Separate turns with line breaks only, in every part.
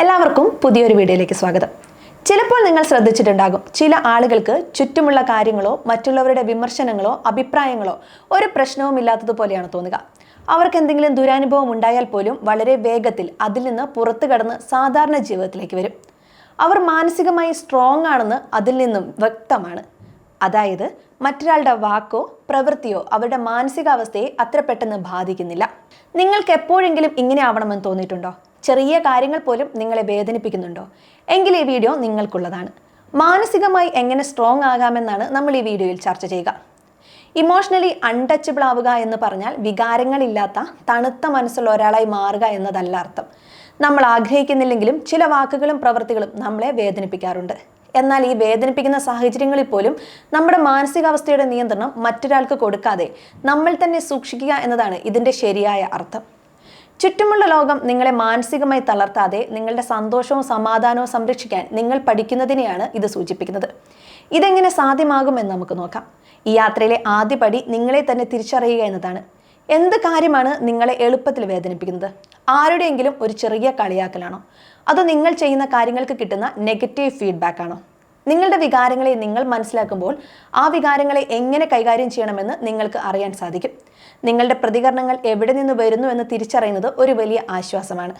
എല്ലാവർക്കും പുതിയൊരു വീഡിയോയിലേക്ക് സ്വാഗതം. ചിലപ്പോൾ നിങ്ങൾ ശ്രദ്ധിച്ചിട്ടുണ്ടാകും ചില ആളുകൾക്ക് ചുറ്റുമുള്ള കാര്യങ്ങളോ മറ്റുള്ളവരുടെ വിമർശനങ്ങളോ അഭിപ്രായങ്ങളോ ഒരു പ്രശ്നവും ഇല്ലാത്തതുപോലെയാണ് തോന്നുക. അവർക്ക് എന്തെങ്കിലും ദുരനുഭവം ഉണ്ടായാൽ പോലും വളരെ വേഗത്തിൽ അതിൽ നിന്ന് പുറത്തു കടന്ന് സാധാരണ ജീവിതത്തിലേക്ക് വരും. അവർ മാനസികമായി സ്ട്രോങ് ആണെന്ന് അതിൽ നിന്നും വ്യക്തമാണ്. അതായത് മറ്റൊരാളുടെ വാക്കോ പ്രവൃത്തിയോ അവരുടെ മാനസികാവസ്ഥയെ അത്ര പെട്ടെന്ന് ബാധിക്കുന്നില്ല. നിങ്ങൾക്ക് എപ്പോഴെങ്കിലും ഇങ്ങനെ ആവണമെന്ന് തോന്നിയിട്ടുണ്ടോ? ചെറിയ കാര്യങ്ങൾ പോലും നിങ്ങളെ വേദനിപ്പിക്കുന്നുണ്ടോ? എങ്കിൽ ഈ വീഡിയോ നിങ്ങൾക്കുള്ളതാണ്. മാനസികമായി എങ്ങനെ സ്ട്രോങ് ആകാമെന്നാണ് നമ്മൾ ഈ വീഡിയോയിൽ ചർച്ച ചെയ്യുക. ഇമോഷണലി അൺടച്ചബിൾ ആവുക എന്ന് പറഞ്ഞാൽ വികാരങ്ങളില്ലാത്ത തണുത്ത മനസ്സുള്ള ഒരാളായി മാറുക എന്നതല്ല അർത്ഥം. നമ്മൾ ആഗ്രഹിക്കുന്നില്ലെങ്കിലും ചില വാക്കുകളും പ്രവൃത്തികളും നമ്മളെ വേദനിപ്പിക്കാറുണ്ട്. എന്നാൽ ഈ വേദനിപ്പിക്കുന്ന സാഹചര്യങ്ങളിൽ പോലും നമ്മുടെ മാനസികാവസ്ഥയുടെ നിയന്ത്രണം മറ്റൊരാൾക്ക് കൊടുക്കാതെ നമ്മൾ തന്നെ സൂക്ഷിക്കുക എന്നതാണ് ഇതിന്റെ ശരിയായ അർത്ഥം. ചുറ്റുമുള്ള ലോകം നിങ്ങളെ മാനസികമായി തളർത്താതെ നിങ്ങളുടെ സന്തോഷവും സമാധാനവും സംരക്ഷിക്കാൻ നിങ്ങൾ പഠിക്കുന്നതിനെയാണ് ഇത് സൂചിപ്പിക്കുന്നത്. ഇതെങ്ങനെ സാധ്യമാകുമെന്ന് നമുക്ക് നോക്കാം. ഈ യാത്രയിലെ ആദ്യ പടി നിങ്ങളെ തന്നെ തിരിച്ചറിയുക എന്നതാണ്. എന്ത് കാര്യമാണ് നിങ്ങളെ എളുപ്പത്തിൽ വേദനിപ്പിക്കുന്നത്? ആരുടെയെങ്കിലും ഒരു ചെറിയ കളിയാക്കലാണോ? അതോ നിങ്ങൾ ചെയ്യുന്ന കാര്യങ്ങൾക്ക് കിട്ടുന്ന നെഗറ്റീവ് ഫീഡ്ബാക്ക് ആണോ നിങ്ങളുടെ വികാരങ്ങളെ നിങ്ങൾ മനസ്സിലാക്കുമ്പോൾ ആ വികാരങ്ങളെ എങ്ങനെ കൈകാര്യം ചെയ്യണമെന്ന് നിങ്ങൾക്ക് അറിയാൻ സാധിക്കും. നിങ്ങളുടെ പ്രതികരണങ്ങൾ എവിടെ നിന്ന് വരുന്നു എന്ന് തിരിച്ചറിയുന്നത് ഒരു വലിയ ആശ്വാസമാണ്.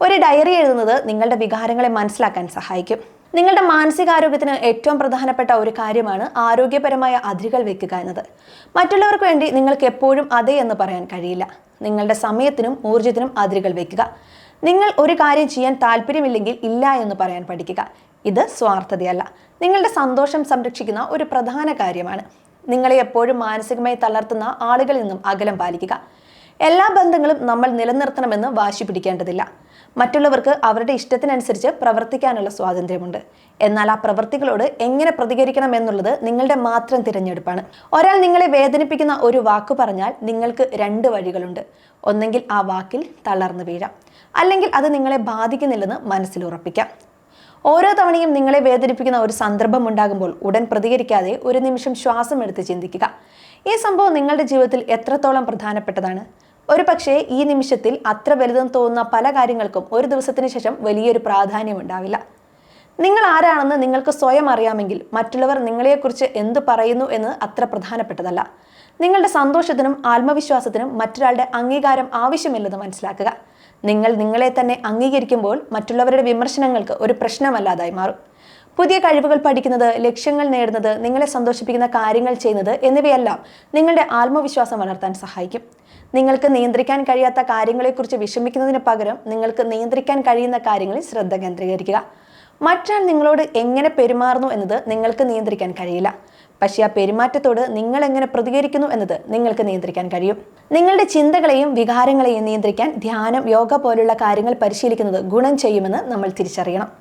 ഒരു ഡയറി എഴുതുന്നത് നിങ്ങളുടെ വികാരങ്ങളെ മനസ്സിലാക്കാൻ സഹായിക്കും. നിങ്ങളുടെ മാനസികാരോഗ്യത്തിന് ഏറ്റവും പ്രധാനപ്പെട്ട ഒരു കാര്യമാണ് ആരോഗ്യപരമായ അതിരുകൾ വെക്കുക എന്നത്. മറ്റുള്ളവർക്ക് വേണ്ടി നിങ്ങൾക്ക് എപ്പോഴും അതേ എന്ന് പറയാൻ കഴിയില്ല. നിങ്ങളുടെ സമയത്തിനും ഊർജത്തിനും അതിരുകൾ വെക്കുക. നിങ്ങൾ ഒരു കാര്യം ചെയ്യാൻ താല്പര്യമില്ലെങ്കിൽ ഇല്ല എന്ന് പറയാൻ പഠിക്കുക. ഇത് സ്വാർത്ഥതയല്ല. നിങ്ങളുടെ സന്തോഷം സംരക്ഷിക്കുന്ന ഒരു പ്രധാന കാര്യമാണ്. നിങ്ങളെ എപ്പോഴും മാനസികമായി തളർത്തുന്ന ആളുകളിൽ നിന്നും അകലം പാലിക്കുക. എല്ലാ ബന്ധങ്ങളും നമ്മൾ നിലനിർത്തണമെന്ന് വാശി പിടിക്കേണ്ടതില്ല. മറ്റുള്ളവർക്ക് അവരുടെ ഇഷ്ടത്തിനനുസരിച്ച് പ്രവർത്തിക്കാനുള്ള സ്വാതന്ത്ര്യമുണ്ട്. എന്നാൽ ആ പ്രവൃത്തികളോട് എങ്ങനെ പ്രതികരിക്കണം എന്നുള്ളത് നിങ്ങളുടെ മാത്രം തിരഞ്ഞെടുപ്പാണ്. ഒരാൾ നിങ്ങളെ വേദനിപ്പിക്കുന്ന ഒരു വാക്ക് പറഞ്ഞാൽ നിങ്ങൾക്ക് രണ്ട് വഴികളുണ്ട്. ഒന്നെങ്കിൽ ആ വാക്കിൽ തളർന്നു വീഴാം. അല്ലെങ്കിൽ അത് നിങ്ങളെ ബാധിക്കുന്നില്ലെന്ന് മനസ്സിൽ ഉറപ്പിക്കാം. ഓരോ തവണയും നിങ്ങളെ വേദനിപ്പിക്കുന്ന ഒരു സന്ദർഭം ഉണ്ടാകുമ്പോൾ ഉടൻ പ്രതികരിക്കാതെ ഒരു നിമിഷം ശ്വാസം എടുത്ത് ചിന്തിക്കുക. ഈ സംഭവം നിങ്ങളുടെ ജീവിതത്തിൽ എത്രത്തോളം പ്രധാനപ്പെട്ടതാണ്? ഒരു പക്ഷേ ഈ നിമിഷത്തിൽ അത്ര വലുതെന്ന് തോന്നുന്ന പല കാര്യങ്ങൾക്കും ഒരു ദിവസത്തിന് ശേഷം വലിയൊരു പ്രാധാന്യം ഉണ്ടാവില്ല. നിങ്ങൾ ആരാണെന്ന് നിങ്ങൾക്ക് സ്വയം അറിയാമെങ്കിൽ മറ്റുള്ളവർ നിങ്ങളെക്കുറിച്ച് എന്ത് പറയുന്നു എന്ന് അത്ര പ്രധാനപ്പെട്ടതല്ല. നിങ്ങളുടെ സന്തോഷത്തിനും ആത്മവിശ്വാസത്തിനും മറ്റൊരാളുടെ അംഗീകാരം ആവശ്യമില്ലെന്ന് മനസ്സിലാക്കുക. നിങ്ങൾ നിങ്ങളെ തന്നെ അംഗീകരിക്കുമ്പോൾ മറ്റുള്ളവരുടെ വിമർശനങ്ങൾക്ക് ഒരു പ്രശ്നമല്ലാതായി മാറും. പുതിയ കഴിവുകൾ പഠിക്കുന്നത് ലക്ഷ്യങ്ങൾ നേടുന്നത് നിങ്ങളെ സന്തോഷിപ്പിക്കുന്ന കാര്യങ്ങൾ ചെയ്യുന്നത് എന്നിവയെല്ലാം നിങ്ങളുടെ ആത്മവിശ്വാസം വളർത്താൻ സഹായിക്കും. നിങ്ങൾക്ക് നിയന്ത്രിക്കാൻ കഴിയാത്ത കാര്യങ്ങളെക്കുറിച്ച് വിഷമിക്കുന്നതിന് പകരം നിങ്ങൾക്ക് നിയന്ത്രിക്കാൻ കഴിയുന്ന കാര്യങ്ങളിൽ ശ്രദ്ധ കേന്ദ്രീകരിക്കുക. മറ്റൊരാൾ നിങ്ങളോട് എങ്ങനെ പെരുമാറുന്നു എന്നത് നിങ്ങൾക്ക് നിയന്ത്രിക്കാൻ കഴിയില്ല. പക്ഷേ ആ പെരുമാറ്റത്തോട് നിങ്ങൾ എങ്ങനെ പ്രതികരിക്കുന്നു എന്നത് നിങ്ങൾക്ക് നിയന്ത്രിക്കാൻ കഴിയും. നിങ്ങളുടെ ചിന്തകളെയും വികാരങ്ങളെയും നിയന്ത്രിക്കാൻ ധ്യാനം യോഗ പോലുള്ള കാര്യങ്ങൾ പരിശീലിക്കുന്നത് ഗുണം ചെയ്യുമെന്ന് നമ്മൾ തിരിച്ചറിയണം.